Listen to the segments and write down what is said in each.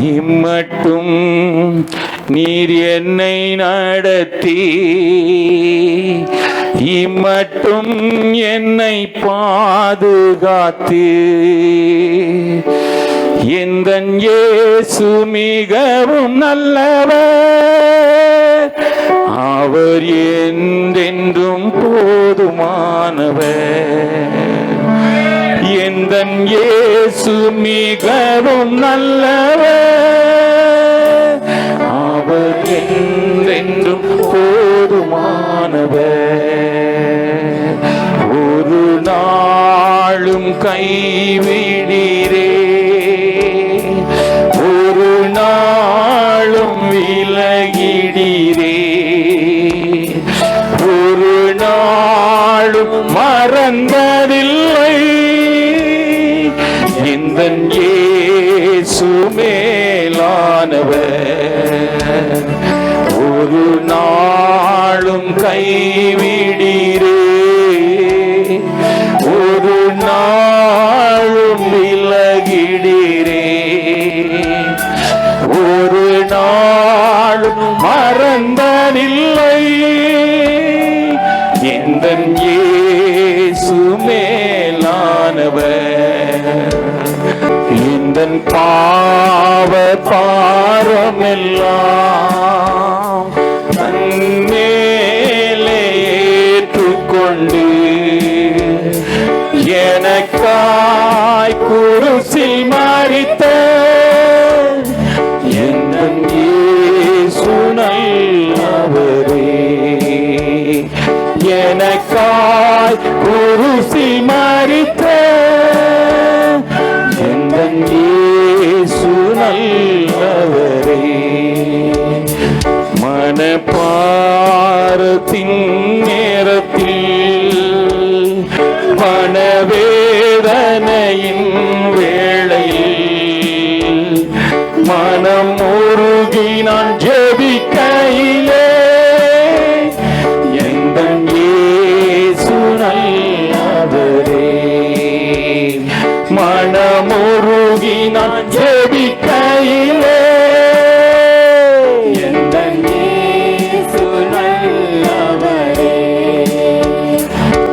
இம்மட்டும் நீர் என்னை நடத்தி. இம்மட்டும் என்னை பாதுகாத்து. எந்த இயேசு மிகவும் நல்லவர். அவர் என்றென்றும் போதுமானவர். எந்தன் இயேசு மிகவும் நல்லவர். அவர் என்றென்றும் போதுமானவர். ஒரு நாளும் கைவிடீரே ஒரு நாளும் கைவிடீரே. ஒரு நாளும் விலகிடீரே. ஒரு நாளும் மறந்ததில்லை. எந்த இயேசு மேலானவர். இந்த பாவ பாரமெல்லாம் மனவேதனையின் வேளையில் மனம் உருகி நான் ஜெபிக்கையிலே எந்த இயேசு நல்லவரே. மனமுருகி நான் ஜெபிக்கையிலே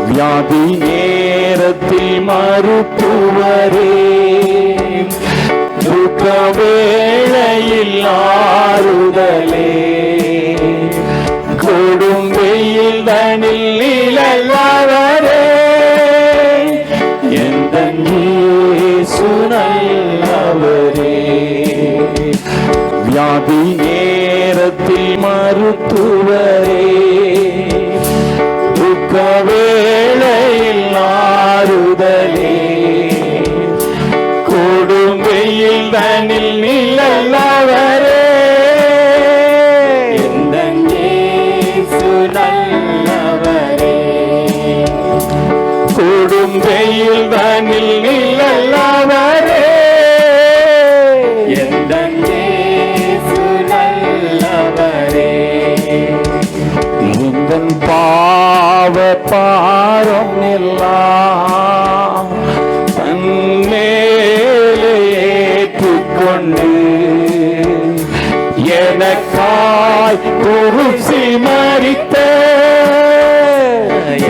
வியாதி நேரத்தில் மருத்துவரே துக்க வேளையில் ஆறுதலே. கொடும் வெயில் தனில் நிழலவரே எந்த இயேசு வியாதி நேரத்தில் மருத்துவரே வெயில் தனில் நிழலவரே எந்த நல்லவரே கொடும் வெயில் தனில் நிழலவரே எந்த நல்லவரே பாவ பாரம் ஏற்றுக்கொண்டு எனக்காய் குருசி மறித்த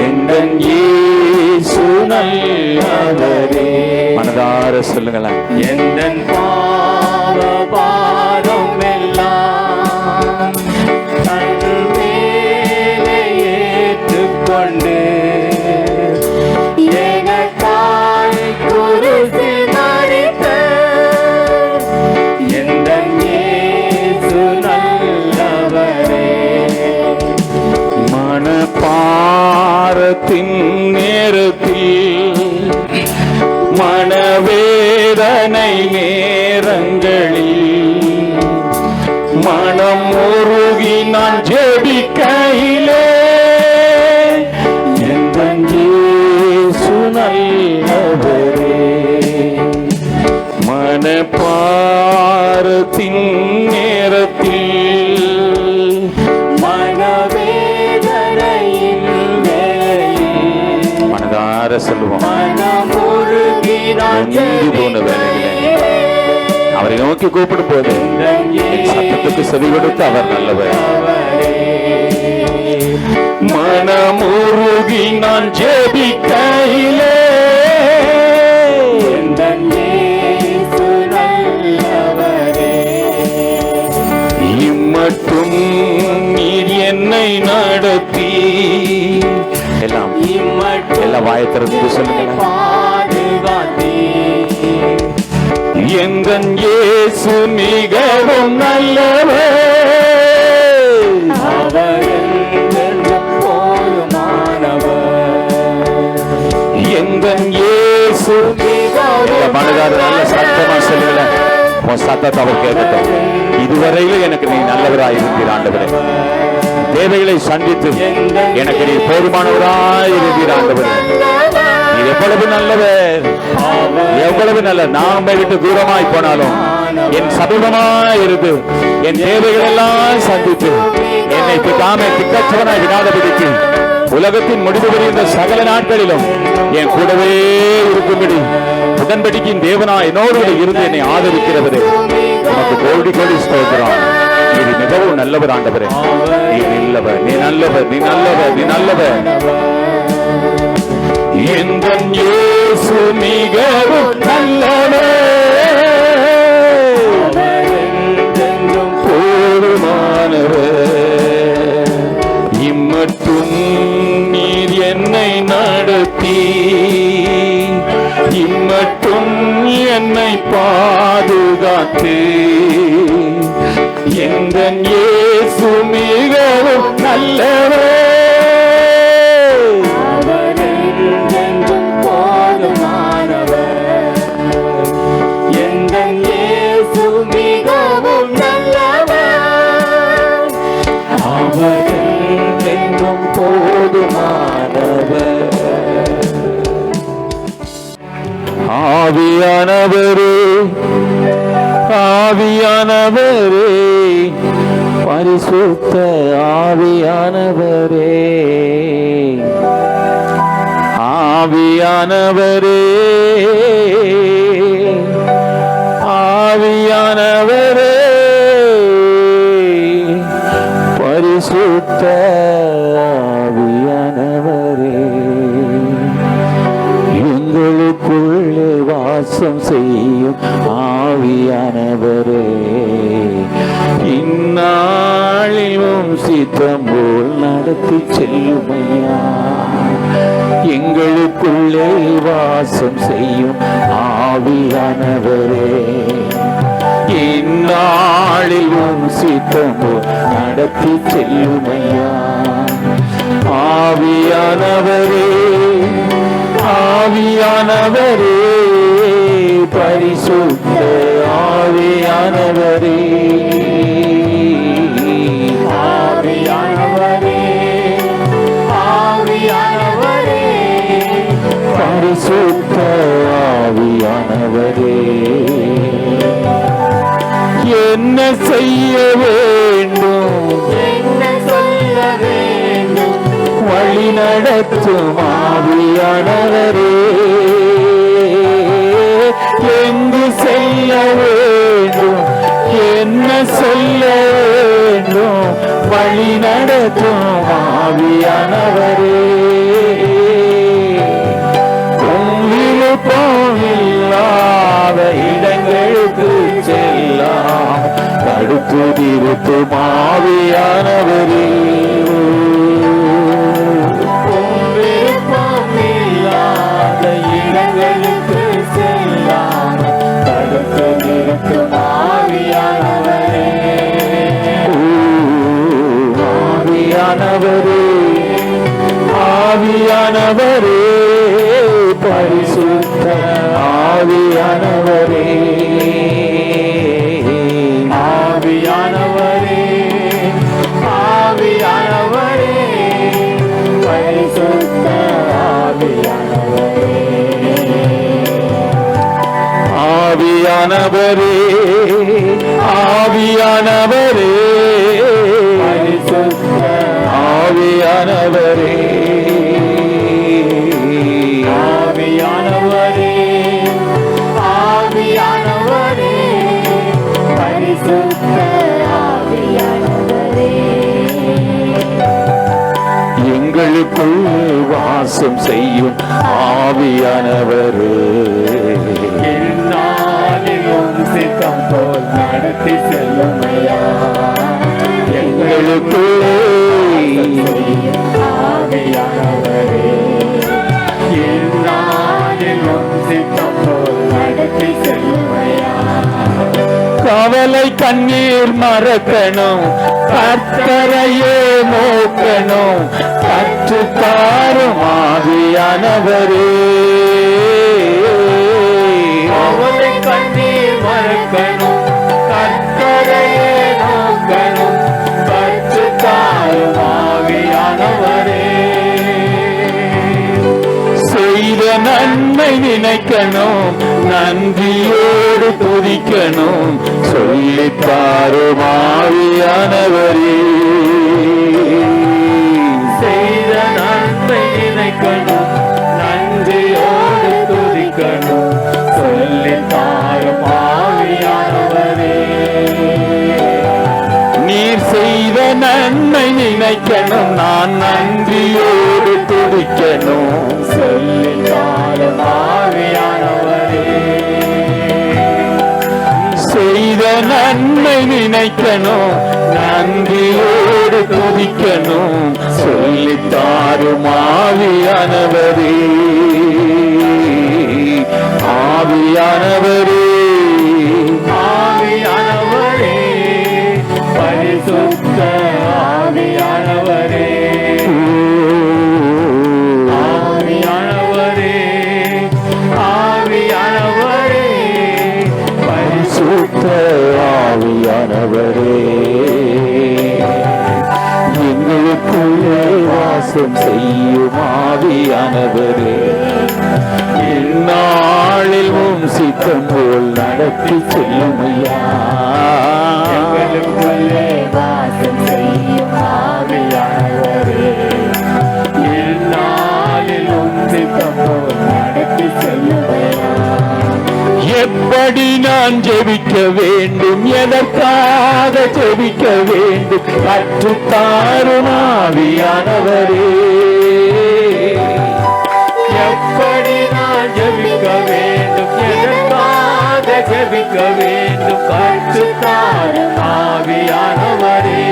எந்தன் இயேசு நல்லவரே. மனதார சொல்லுங்களேன். எந்தன் சொல்லுவோம். போன வேளையிலே அவரை நோக்கி கூப்பிடும் போது சத்தத்துக்கு செவி கொடுத்து அவர் நல்லவர். மனமுருகி நான் ஜெபிக்கையிலே. இம்மட்டும் நீர் என்னை நடத்தி. எல்லாம் எல்லாம் வாயத்திறந்து சொல்லுங்க எங்கன் இயேசு மிகவும் நல்லவர். எங்கன் இயேசு மனதார நல்ல சத்தமா சொல்லுங்கள. உன் சத்தத்தை அவர் கேட்கட்டும். இதுவரையிலும் எனக்கு நீ நல்லவராய் இருந்தீர் ஆண்டவரே. தேவைகளை சந்தித்து எனக்கு நீ போதுமானவராய் இருந்தீர் நீ எவ்வளவு நல்லவர். எவ்வளவு நல்ல நாம விட்டு தூரமாய் போனாலும் என் சமீபமாய் இருந்து என் தேவைகள் எல்லாம் சந்தித்து என்னை தாமே திக்கச்சவனாய் விடாதபடிக்கு உலகத்தின் முடிவு இந்த சகல நாட்களிலும் என் கூடவே இருக்கும்படி உடன்படிக்கின் தேவனா என்னோடு இருந்து என்னை ஆதரிக்கிறவரே. நமக்கு கோடி கோடி ஸ்தோத்திரம். இது மிகவும் நல்லவர் ஆண்டவரே. நீ நல்லவர் நீ நல்லவர் நீ நல்லவர் நீ நல்லவர். எந்த மிகவும் நல்லவர். போதுமானவர். இம்மட்டும் நீர் என்னை நடத்தி இந்நாளிலும் நடத்தி செல்லுமையா? ஆவியானவரே ஆவியானவரே பரிசுத்த ஆவியானவரே. என்ன செய்ய வேண்டும்? வழி நடத்தும் ஆவியானவரே. எங்கு செல்ல வேண்டும்? என்ன சொல்ல வேண்டும்? வழி நடத்தும் ஆவியானவரே. தடுத்து நிறுத்தும் ஆவியானவரே ஆவியானவரே. சித்தம் போல் கவலை கண்ணீர் மறக்கணும். கர்த்தரையே நோக்கணும். கற்று தாரும் ஆவியானவரே. அவளை கண்ணீர் மறக்கணும். கர்த்தரையே நோக்கணும். கற்று தாரும் ஆவியானவரே. செய்த நன்மை நினைக்கணும். நன்றியோடு துதிக்கணும். சொல்லித் தாரும் ஆவியானவரே. செய்த நன்மை நினைக்கணும். நன்றியோடு துதிக்கணும். சொல்லி தாரும் ஆவியானவரே. நீர் செய்த நன்மை நினைக்கணும். நான் நன்றியோடு துதிக்கணும். சொல்லி தாரும் ஆவியானவரே. நன்மை நினைக்கணும் நன்றியோடு துதிக்கணும் சொல்லித் தாரும் ஆவியானவரே ஆவியானவரே. நடத்தி செல்லுமையா எங்களுக்குள்ளே வாசம் செய்யும் ஆவியானவரே இந்நாளிலும் சித்தம் நடத்தி செல்லுமையா எப்படி நான் ஜெபிக்க வேண்டும்? எதற்காக ஜெபிக்க வேண்டும். கற்றுத்தாரும் ஆவியானவரே. வேண்டும் கற்றுத்தாரும் ஆவியானவரே.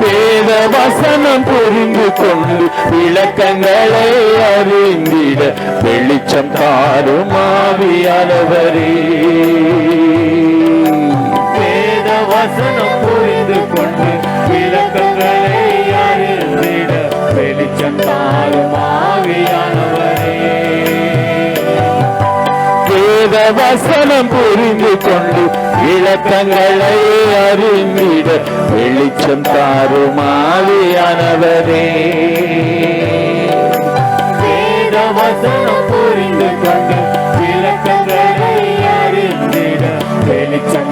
வேத வசனம் புரிந்து கொண்டு விளக்கங்களை அறிந்திட வெளிச்சம் தாரும் ஆவியானவரே. வேத வசனம் புரிந்து கொண்டு விளக்கங்களை அறிந்திட வெளிச்சம் தாரும் ஆவியானவரே. வேத வசனம் புரிந்து கொண்டு விளக்கங்களை அறிந்திட வெளிச்சம் தாருமாவியானவரே வேத வசனம் புரிந்து கொண்டு விளக்கங்களை அறிந்திட வெளிச்சம்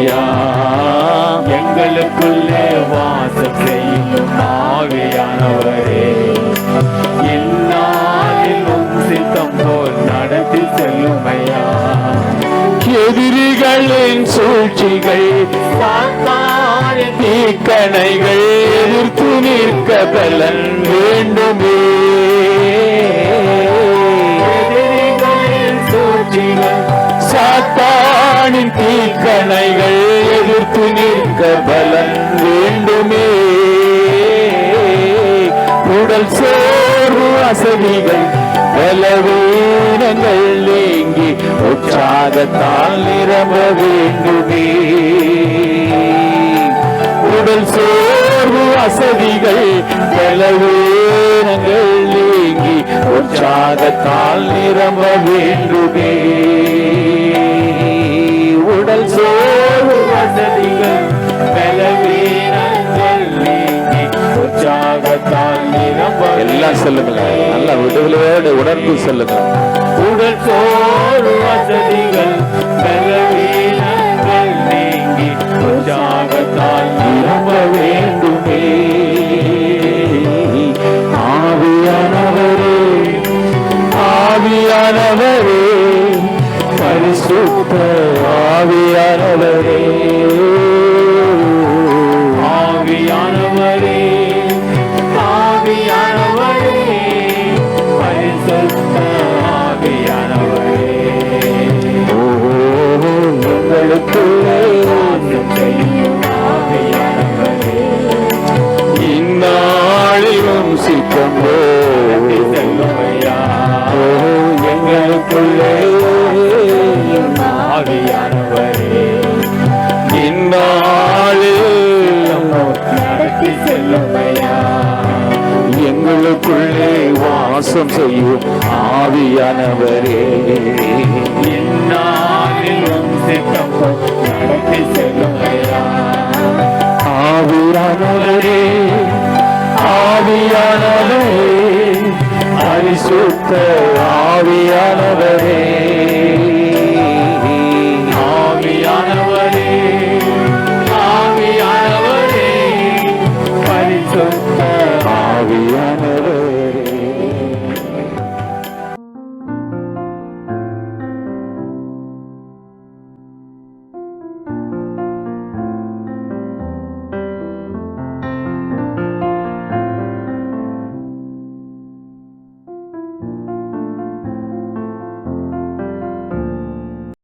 ஆவியா எங்களுக்குள்ளே வாசம் செய்யும் ஆவியானவரே இந்நாளிலும் சித்தம் போல் நடத்தி செல்லுமையா எதிரிகளின் சூழ்ச்சிகள் தீக்கணைகள் எதிர்த்து நிற்க பலன் வேண்டுமே. தீக்கணைகள் எதிர்த்து நிற்க பலன் வேண்டுமே. உடல் சோர்வு அசதிகள் பலவீனங்கள் நீங்கி உற்சாகத்தால் நிரம்ப வேண்டுமே. உடல் சோர்வு அசதிகள் பலவீனங்கள் உள்ளே ஆவியானவரே இந்நாளில் நடத்தி செல்லுமையா எங்களுக்குள்ளே வாசம் செய்யும் ஆவியானவரே இந்நாளிலும் திட்டம் நடத்தி ஆவியானவரே ஆவியானவரே. பரிசுத்த ஆவியானவரே.